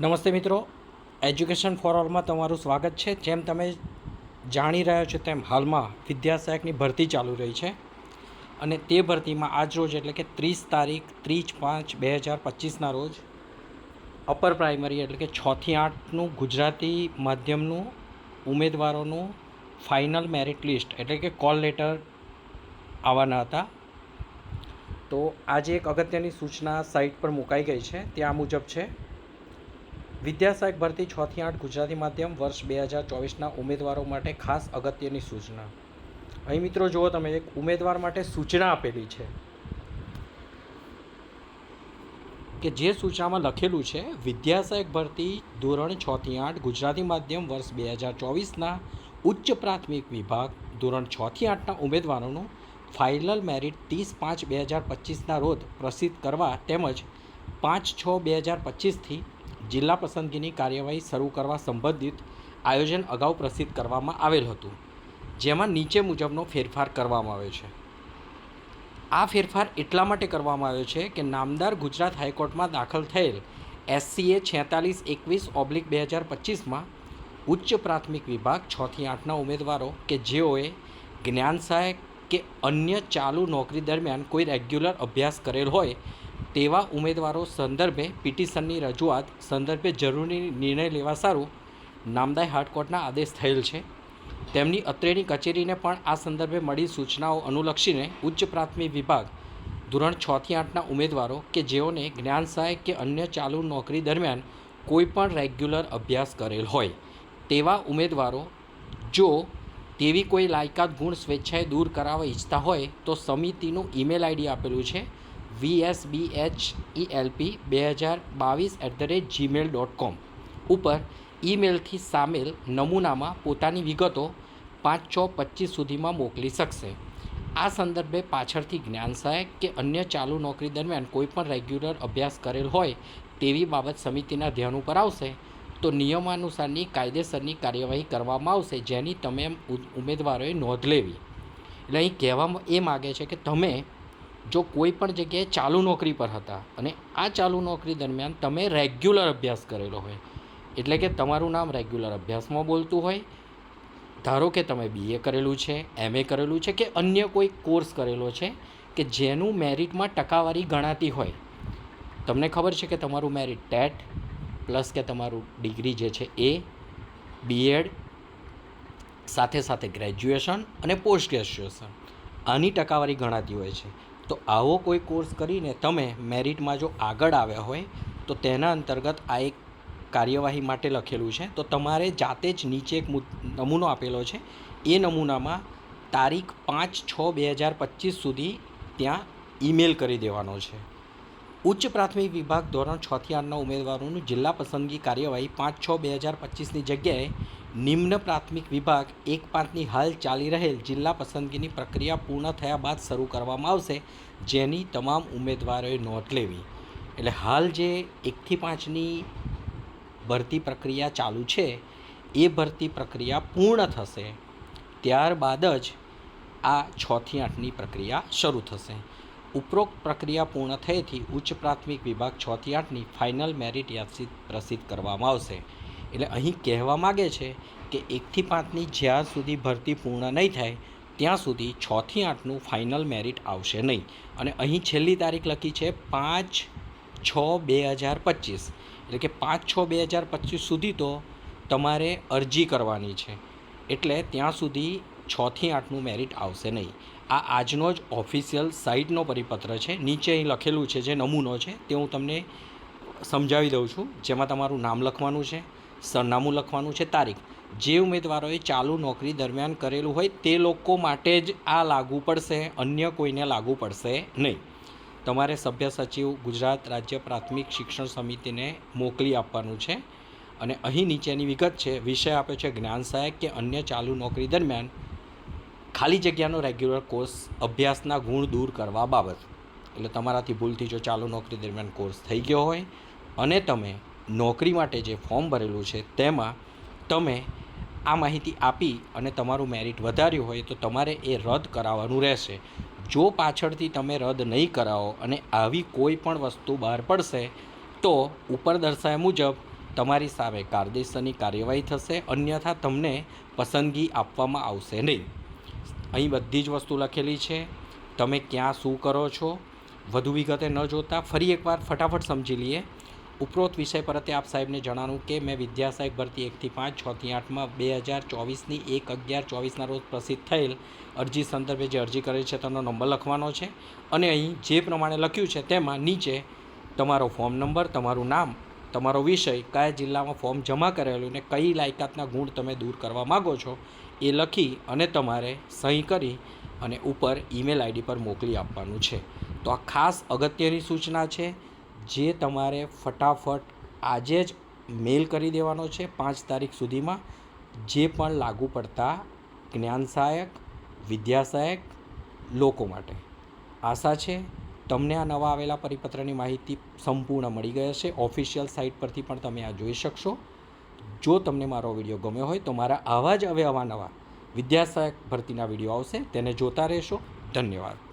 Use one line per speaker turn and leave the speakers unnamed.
નમસ્તે મિત્રો. Education four ઓલમાં તમારું સ્વાગત છે. જેમ તમે જાણી રહ્યા છો તેમ હાલમાં વિદ્યાસહાયકની ભરતી ચાલુ રહી છે. અને તે ભરતીમાં આજ રોજ એટલે કે ત્રીસ તારીખ ત્રીસ પાંચ બે હજાર પચીસના રોજ અપર પ્રાઇમરી એટલે કે છથી આઠનું ગુજરાતી માધ્યમનું ઉમેદવારોનું ફાઇનલ મેરિટ લિસ્ટ એટલે કે કોલ લેટર આવવાના હતા. તો આજે એક અગત્યની સૂચના સાઇટ પર મુકાઈ ગઈ છે. તે આ મુજબ છે. વિદ્યાસહાયક ભરતી છથી આઠ ગુજરાતી માધ્યમ વર્ષ બે હજાર ચોવીસના ઉમેદવારો માટે ખાસ અગત્યની સૂચના. અહીં મિત્રો જુઓ તમે, એક ઉમેદવાર માટે સૂચના આપેલી છે. કે જે સૂચનામાં લખેલું છે, વિદ્યાસહાયક ભરતી ધોરણ છથી આઠ ગુજરાતી માધ્યમ વર્ષ બે હજાર ચોવીસના ઉચ્ચ પ્રાથમિક વિભાગ ધોરણ છથી આઠના ઉમેદવારોનું ફાઇનલ મેરિટ ત્રીસ પાંચ બે હજાર પચીસના રોજ પ્રસિદ્ધ કરવા તેમજ પાંચ છ બે હજાર પચીસથી જિલ્લા પસંદગીની કાર્યવાહી શરૂ કરવા સંબંધિત આયોજન અગાઉ પ્રસિદ્ધ કરવામાં આવેલ હતું, જેમાં નીચે મુજબનો ફેરફાર કરવામાં આવ્યો છે. આ ફેરફાર એટલા માટે કરવામાં આવ્યો છે કે નામદાર ગુજરાત હાઈકોર્ટમાં દાખલ થયેલ એસસીએ છેતાલીસ એકવીસ ઓબ્લિક બે હજાર પચીસમાં ઉચ્ચ પ્રાથમિક વિભાગ છથી આઠના ઉમેદવારો કે જેઓએ જ્ઞાન સહાયક કે અન્ય ચાલુ નોકરી દરમિયાન કોઈ રેગ્યુલર અભ્યાસ કરેલ હોય તેવા ઉમેદવારો સંદર્ભે પિટિશનની રજૂઆત સંદર્ભે જરૂરી નિર્ણય લેવા સારું નામદાય હાર્ટકોર્ટના આદેશ થયેલ છે. તેમની અત્રેની કચેરીને પણ આ સંદર્ભે મળી સૂચનાઓ અનુલક્ષીને ઉચ્ચ પ્રાથમિક વિભાગ ધોરણ છથી આઠના ઉમેદવારો કે જેઓને જ્ઞાન સહાય કે અન્ય ચાલુ નોકરી દરમિયાન કોઈપણ રેગ્યુલર અભ્યાસ કરેલ હોય, તેવા ઉમેદવારો જો તેવી કોઈ લાયકાત ગુણ સ્વેચ્છાએ દૂર કરાવવા ઈચ્છતા હોય તો સમિતિનું ઈમેલ આઈડી આપેલું છે વીએસબી એચ એલપી બે હજાર બાવીસ at the rate Gmail dot com ઉપર ઈમેલથી સામેલ નમૂનામાં પોતાની વિગતો પાંચ છ પચીસ સુધીમાં મોકલી શકશે. આ સંદર્ભે પાછળથી જ્ઞાન સહાયક કે અન્ય ચાલુ નોકરી દરમિયાન કોઈપણ રેગ્યુલર અભ્યાસ કરેલ હોય તેવી બાબત સમિતિના ધ્યાન ઉપર આવશે, તો નિયમાનુસારની કાયદેસરની કાર્યવાહી કરવામાં આવશે જેની તમે ઉમેદવારોએ નોંધ લેવી. એટલે અહીં કહેવામાં એ માગે છે કે તમે જો કોઈ પણ જગ્યાએ ચાલુ નોકરી પર હતા અને આ ચાલુ નોકરી દરમિયાન તમે રેગ્યુલર અભ્યાસ કરેલો હોય, એટલે કે તમારું નામ રેગ્યુલર અભ્યાસમાં બોલતું હોય, ધારો કે તમે બીએ કરેલું છે એમએ કરેલું છે કે અન્ય કોઈ કોર્સ કરેલો છે કે જેનું મેરિટમાં ટકાવારી ગણાતી હોય, તમને ખબર છે કે તમારું મેરિટ ટેટ પ્લસ કે તમારું ડિગ્રી જે છે એ બીએડ સાથે સાથે ગ્રેજ્યુએશન અને પોસ્ટ ગ્રેજ્યુએશન, આની ટકાવારી ગણાતી હોય છે. તો આવો કોઈ કોર્સ કરીને તમે મેરિટમાં જો આગળ આવ્યા હોય, તો તેના અંતર્ગત આ એક કાર્યવાહી માટે લખેલું છે. તો તમારે જાતે જ નીચે એક નમૂનો આપેલો છે. એ નમૂનામાં તારીખ પાંચ છ બે હજાર પચીસ સુધી ત્યાં ઈમેલ કરી દેવાનો છે. ઉચ્ચ પ્રાથમિક વિભાગ ધોરણ છથી આઠના ઉમેદવારોનું જિલ્લા પસંદગી કાર્યવાહી પાંચ છ બે હજાર પચીસની જગ્યાએ નિમ્ન પ્રાથમિક વિભાગ એક પાંચની હાલ ચાલી રહેલ જિલ્લા પસંદગીની પ્રક્રિયા પૂર્ણ થયા બાદ શરૂ કરવામાં આવશે, જેની તમામ ઉમેદવારોએ નોંધ લેવી. એટલે હાલ જે એકથી પાંચની ભરતી પ્રક્રિયા ચાલુ છે, એ ભરતી પ્રક્રિયા પૂર્ણ થશે. ત્યારબાદ જ આ છથી આઠની પ્રક્રિયા શરૂ થશે. ઉપરોક્ત પ્રક્રિયા પૂર્ણ થયેથી ઉચ્ચ પ્રાથમિક વિભાગ છથી આઠની ફાઇનલ મેરિટ યાદી પ્રસિદ્ધ કરવામાં આવશે. એટલે અહીં કહેવા માગે છે કે એકથી પાંચની જ્યાં સુધી ભરતી પૂર્ણ નહીં થાય, ત્યાં સુધી છથી આઠનું ફાઇનલ મેરિટ આવશે નહીં. અને અહીં છેલ્લી તારીખ લખી છે પાંચ છ બે હજાર પચીસ. એટલે કે પાંચ છ બે હજાર પચીસ સુધી તો તમારે અરજી કરવાની છે. એટલે ત્યાં સુધી છથી આઠનું મેરિટ આવશે નહીં. આ આજનો જ ઓફિશિયલ સાઇટનો પરિપત્ર છે. નીચે અહીં લખેલું છે જે નમૂનો છે તે હું તમને સમજાવી દઉં છું. જેમાં તમારું નામ લખવાનું છે, સરનામું લખવાનું છે, તારીખ. જે ઉમેદવારોએ ચાલુ નોકરી દરમિયાન કરેલું હોય તે લોકો માટે જ આ લાગુ પડશે, અન્ય કોઈને લાગુ પડશે નહીં. તમારે સભ્ય સચિવ, ગુજરાત રાજ્ય પ્રાથમિક શિક્ષણ સમિતિને મોકલી આપવાનું છે. અને અહીં નીચેની વિગત છે, વિષય આપ્યો છે જ્ઞાન સહાયક કે અન્ય ચાલુ નોકરી દરમિયાન. ખાલી જગ્યાનો રેગ્યુલર કોર્સ અભ્યાસના ગુણ દૂર કરવા બાબત. એટલે તમારાથી ભૂલથી જો ચાલુ નોકરી દરમિયાન કોર્સ થઈ ગયો હોય. અને તમે નોકરી માટે જે ફોર્મ ભરેલું છે, તેમાં તમે આ માહિતી આપી અને તમારું મેરિટ વધાર્યું હોય, તો તમારે એ રદ કરાવવાનું રહેશે. જો પાછળથી તમે રદ નહીં કરાવો અને આવી કોઈ પણ વસ્તુ બહાર પડશે, તો ઉપર દર્શાવ્યા મુજબ તમારી સામે કાયદેસરની કાર્યવાહી થશે, અન્યથા તમને પસંદગી આપવામાં આવશે નહીં. અહીં બધી જ વસ્તુ લખેલી છે. તમે ક્યાં શું કરો છો? વધુ વિગતે ન જોતા, ફરી એકવાર ફટાફટ સમજી લઈએ. ઉપરોક્ત વિષય પરતે આપ સાહેબને જણાવું કે મેં વિદ્યા સહાયક ભરતી એકથી પાંચ છથી આઠમાં બે હજાર ચોવીસની એક અગિયાર ચોવીસના રોજ પ્રસિદ્ધ થયેલ અરજી સંદર્ભે જે અરજી કરેલ છે તેનો નંબર લખવાનો છે. અને અહીં જે પ્રમાણે લખ્યું છે તેમાં નીચે તમારો ફોર્મ નંબર, તમારું નામ, તમારો વિષય, કયા જિલ્લામાં ફોર્મ જમા કરેલું ને કઈ લાયકાતના ગુણ તમે દૂર કરવા માગો છો એ લખી અને તમારે સહી કરી અને ઉપર ઈમેલ આઈડી પર મોકલી આપવાનું છે. તો આ ખાસ અગત્યની સૂચના છે, જે તમારે ફટાફટ આજે જ મેલ કરી દેવાનો છે પાંચ તારીખ સુધીમાં. જે પણ લાગુ પડતા જ્ઞાન સહાયક, વિદ્યા સહાયક લોકો માટે. આશા છે, તમને આ નવા આવેલા પરિપત્રની માહિતી સંપૂર્ણ મળી ગઈ હશે. ઓફિશિયલ સાઇટ પરથી પણ તમે આ જોઈ શકશો. જો તમને મારો વીડિયો ગમ્યો હોય તો મારા આવા જ હવે અવાનવા વિદ્યાસહાયક ભરતીના વીડિયો આવશે, તેને જોતા રહેશો. ધન્યવાદ.